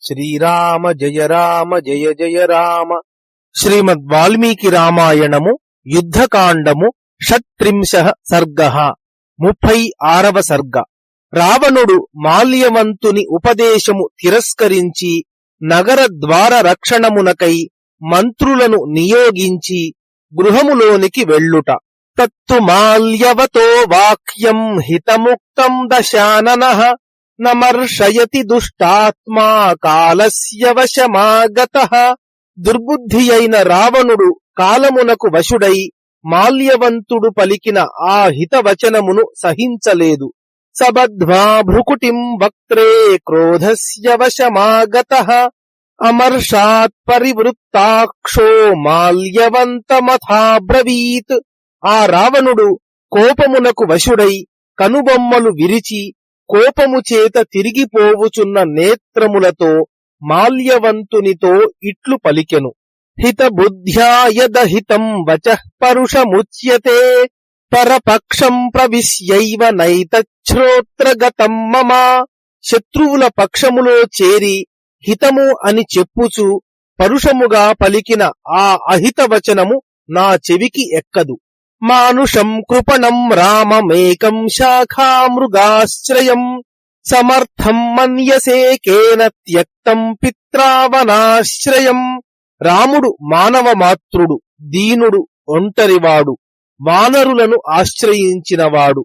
శ్రీరామ జయ రామ జయ జయ రామ. శ్రీమద్ వాల్మీకి రామాయణము యుద్ధకాండము షట్త్రింశ సర్గ ముప్పై ఆరవ సర్గ. రావణుడు మాల్యవంతుని ఉపదేశము తిరస్కరించి నగర ద్వార రక్షణమునకై మంత్రులను నియోగించి గృహములోనికి వెళ్ళుట. తత్తు మాల్యవతో వాక్యం హితముక్తం దశానన నమర్షయతి దుష్టాత్మా కాలస్య వశమాగత. దుర్బుద్ధి అయిన రావణుడు కాలమునకు వశుడై మాల్యవంతుడు పలికిన ఆ హితవచనమును సహించలేదు. సబద్ధ్వా భృకుటిం వక్త్రే క్రోధస్య వశమాగత. అమర్షాత్ పరివృత్తాక్షో మాల్యవంతమథాబ్రవీత్. ఆ రావణుడు కోపమునకు వశుడై కనుబొమ్మలు విరిచి కోపము చేత తిరిగిపోవుచున్న నేత్రములతో మాల్యవంతునితో ఇట్లు పలికెను. హిత బుద్ధ్యాయదహితం వచ పరుషముచ్యతే పరపక్షం ప్రవిశ్యైవ నైతశ్రోత్రగతం మమ. శత్రువుల పక్షములో చేరి హితము అని చెప్పుచు పరుషముగా పలికిన ఆ అహిత వచనము నా చెవికి ఎక్కదు. మానుషం కృపణం రామమేకం శాఖామృగాశ్రయం సమర్థం మన్యసే కేన త్యక్తం పిత్రావనాశ్రయం రాముడు మానవ మాతృడు దీనుడు ఒంటరివాడు వానరులను ఆశ్రయించినవాడు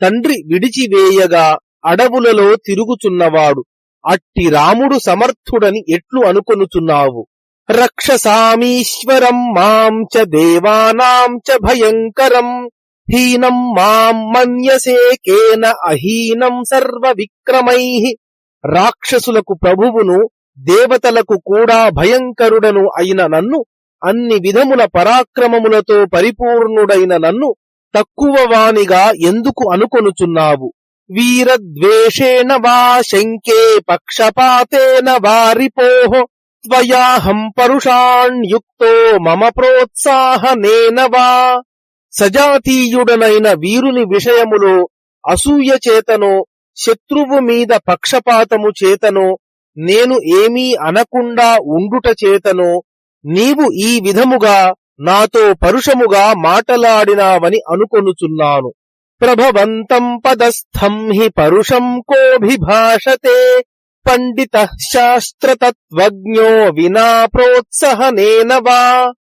తండ్రి విడిచివేయగా అడవులలో తిరుగుచున్నవాడు అట్టి రాముడు సమర్థుడని ఎట్లు అనుకొనుచున్నావు? రక్షసామీశ్వరం మాం చ దేవానాం చ భయంకరం హీనం మాం మన్యసే కేన అహీనం సర్వ విక్రమై రాక్షసులకు ప్రభువును దేవతలకు కూడా భయంకరుడను అయిన నన్ను అన్ని విధముల పరాక్రమములతో పరిపూర్ణుడైన నన్ను తక్కువ వానిగా ఎందుకు అనుకొనుచున్నావు? వీరద్వేషేణ వా శంకే పక్షపాతేన వారిపోహో త్వయాహం పరుషాణ్యుక్తో మమ ప్రోత్సాహనేన వా సజాతీయుడనైన వీరుని విషయములో అసూయ చేతనో శత్రువు మీద పక్షపాతము చేతనో నేను ఏమీ అనకుండా ఉండుట చేతనో నీవు ఈ విధముగా నాతో పరుషముగా మాటలాడినావని అనుకొనుచున్నాను ప్రభవంతం పదస్థం హి పరుషం కోభిభాషతే పండిత శాస్త్రతత్వజ్ఞో వినా ప్రోత్సహనేన వా.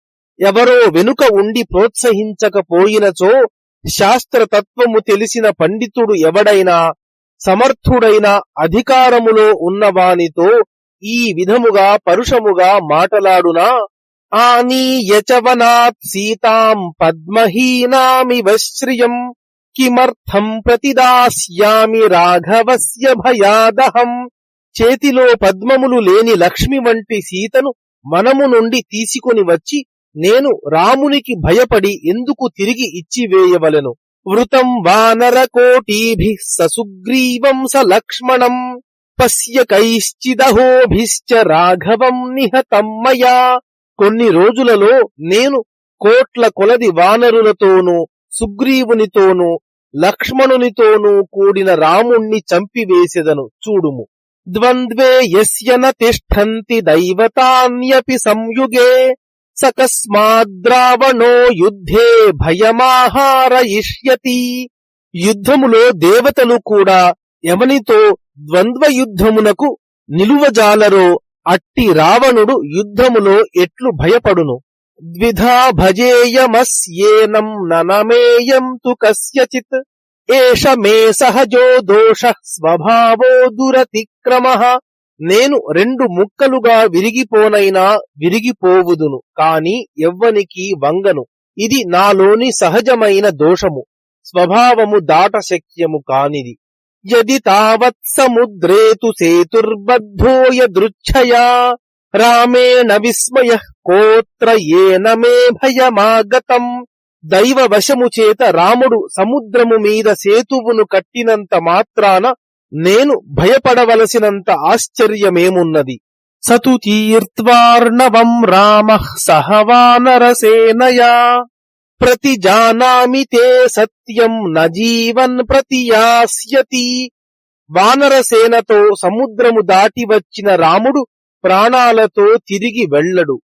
ఎవరో వెనుక ఉండి ప్రోత్సహించకపోయినచో శాస్త్రతత్వము తెలిసిన పండితుడు ఎవడైనా సమర్థుడైన అధికారములో ఉన్నవానితో ఈ విధముగా పరుషముగా మాటలాడునా? ఆనీయచవనాత్ సీతాం పద్మహీనామివశ్రియం కిమర్థం ప్రతిదాస్యామి రాఘవస్య భయాదహం. చేతిలో పద్మములు లేని లక్ష్మి వంటి సీతను మనము నుండి తీసుకొని వచ్చి నేను రామునికి భయపడి ఎందుకు తిరిగి ఇచ్చివేయవలను వృతం వానరకోటీభి ససుగ్రీవం స లక్ష్మణం పశ్య కైశ్చిదహోభిశ్చ రాఘవం నిహతం మయా. కొన్ని రోజులలో నేను కోట్ల కొలది వానరులతోనూ సుగ్రీవునితోనూ లక్ష్మణునితోనూ కూడిన రాముణ్ణి చంపివేసెదను. చూడుము. ద్వంద్వే యస్య న తిష్టంతి దైవతాన్యపి సంయుగే సకస్మాద్రావణో యుద్ధే భయమాహారయిష్యతి యుద్ధములో దేవతలు కూడా ఎవనితో ద్వంద్వ యుద్ధమునకు నిలువజాలరో అట్టి రావణుడు యుద్ధములో ఎట్లు భయపడును. ద్విధా భజేయమస్యేనం ననమేయం తు కస్యచిత్ ఏష మే సహజో దోష స్వభావో దురతిక్రమ. నేను రెండు ముక్కలుగా విరిగిపోనైనా విరిగిపోవుదును కాని ఎవ్వనికి వంగను. ఇది నాలోని సహజమైన దోషము స్వభావము దాట శక్యము కానిది. యది తావత్ సముద్రేతు సేతుర్బద్ధోయ దృచ్ఛయా రామేణ విస్మయ కోత్ర ఏన మే భయమాగతం. దైవ వశము చేత రాముడు సముద్రము మీద సేతువును కట్టినంత మాత్రాన నేను భయపడవలసినంత ఆశ్చర్యమేమున్నది? సతు తీర్త్వార్ణవం రామ సహవానరసేనయా ప్రతిజానామి తే సత్యం నజీవన్ ప్రతియాస్యతి వానరసేనతో సముద్రము దాటి వచ్చిన రాముడు ప్రాణాలతో తిరిగి వెళ్ళడు.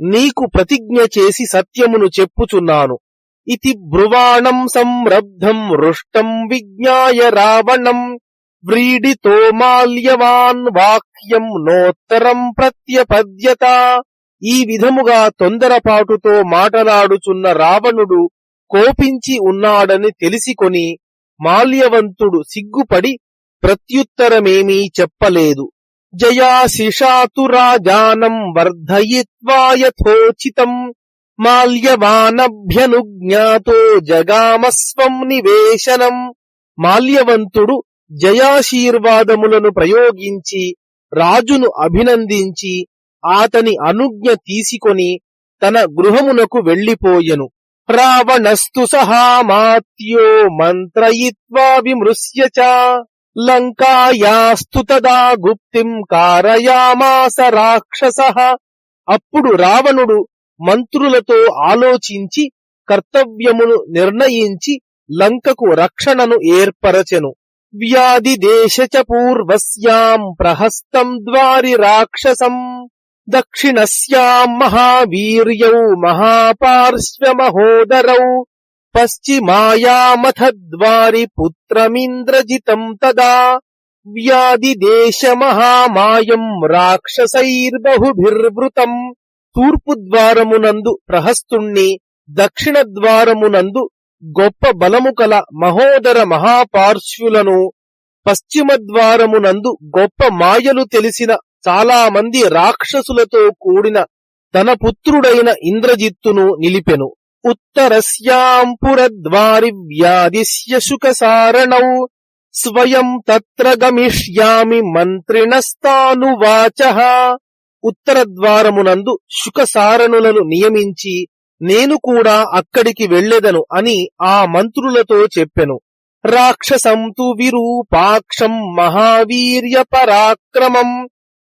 నీకు ప్రతిజ్ఞ చేసి సత్యమును చెప్పుచున్నాను. ఇతి బ్రువాణం సంరబ్ధం రుష్టం విజ్ఞాయ రావణం వ్రీడితో మాల్యవాన్ వాక్యం నోత్తరం ప్రత్యపద్యత ఈ విధముగా తొందరపాటుతో మాటలాడుచున్న రావణుడు కోపించి ఉన్నాడని తెలిసికొని మాల్యవంతుడు సిగ్గుపడి ప్రత్యుత్తరమేమీ చెప్పలేదు. జయాశిషాతు రాజానం వర్ధయిత్వా యథోచితం మాల్యవానభ్యనుజ్ఞాతో జగామస్వం నివేశనం. మాల్యవంతుడు జయాశీర్వాదములను ప్రయోగించి రాజును అభినందించి ఆతని అనుజ్ఞ తీసుకొని తన గృహమునకు వెళ్ళిపోయెను రావణస్తు సహామాత్యో మంత్రయిత్వా విమృశ్య లంకాయాస్తు తదా గుప్తిం కారయామాస రాక్షస. అప్పుడు రావణుడు మంత్రులతో ఆలోచించి కర్తవ్యమును నిర్ణయించి లంకకు రక్షణను ఏర్పరచెను. వ్యాధి దేశ పూర్వస్యాం ప్రహస్తం ద్వారి రాక్షసం. దక్షిణస్యాం మహావీర్యౌ మహాపార్శ్వమహోదరౌ. పశ్చిమాయామథ ద్వారి పుత్రమింద్రజితం తదా. వ్యాధి దేశ మహామాయం రాక్షసైర్బహుభిర్వృతం. తూర్పు ద్వారమునందు ప్రహస్తుణ్ణి దక్షిణ ద్వారమునందు గొప్ప బలము కల మహోదర మహాపార్శ్వులను పశ్చిమ ద్వారమునందు గొప్ప మాయలు తెలిసిన చాలా మంది రాక్షసులతో కూడిన తన పుత్రుడైన ఇంద్రజిత్తును నిలిపెను. ఉత్తరస్యాం వ్యాధిస్య శుకసారణౌ స్వయం తత్ర గమిష్యామి మంత్రిణస్తానువాచ. ఉత్తర ద్వారమునందు శుకసారణులను నియమించి నేను కూడా అక్కడికి వెళ్ళెదను అని ఆ మంత్రులతో చెప్పెను. రాక్షసం తు విరూపాక్షం మహావీర్య పరాక్రమం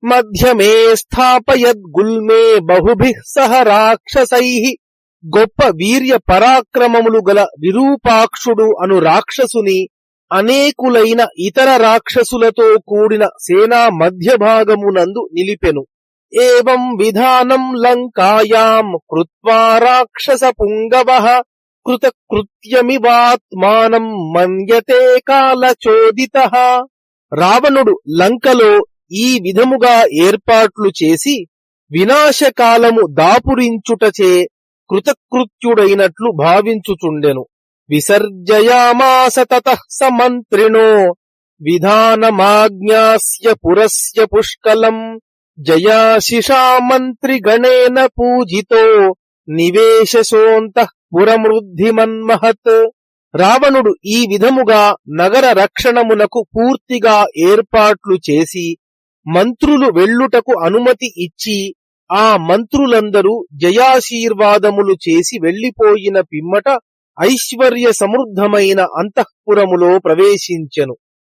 మధ్యమే స్థాపయద్గుల్మే బహుభిః సహ రాక్షసై. గొప్ప వీర్య పరాక్రమములు గల విరూపాక్షుడు అను రాక్షసుని అనేకులైన ఇతర రాక్షసులతో కూడిన సేనా మధ్య భాగమునందు నిలిపెను. ఏం విధానం లంకాయాం కృత్వా రాక్షస పుంగవ కృతకృత్యమివాత్మానం మన్యతే కాలచోదిత రావణుడు లంకలో ఈ విధముగా ఏర్పాట్లు చేసి వినాశకాలము దాపురించుటచే కృతకృత్యుడైనట్లు భావించుచుండెను. విసర్జయామాస తత సమంత్రిణో విధానమాజ్ఞాస్య పురస్య పుష్కలం జయాశిషా మంత్రిగణేన పూజితో నివేశసోంతః పురమృద్ధిమన్మహత్ రావణుడు ఈ విధముగా నగర రక్షణమునకు పూర్తిగా ఏర్పాట్లు చేసి మంత్రులు వెళ్ళుటకు అనుమతి ఇచ్చి ఆ మంత్రులందరూ జయాశీర్వాదములు చేసి వెళ్ళిపోయిన పిమ్మట ఐశ్వర్య సమృద్ధమైన అంతఃపురములో ప్రవేశించెను.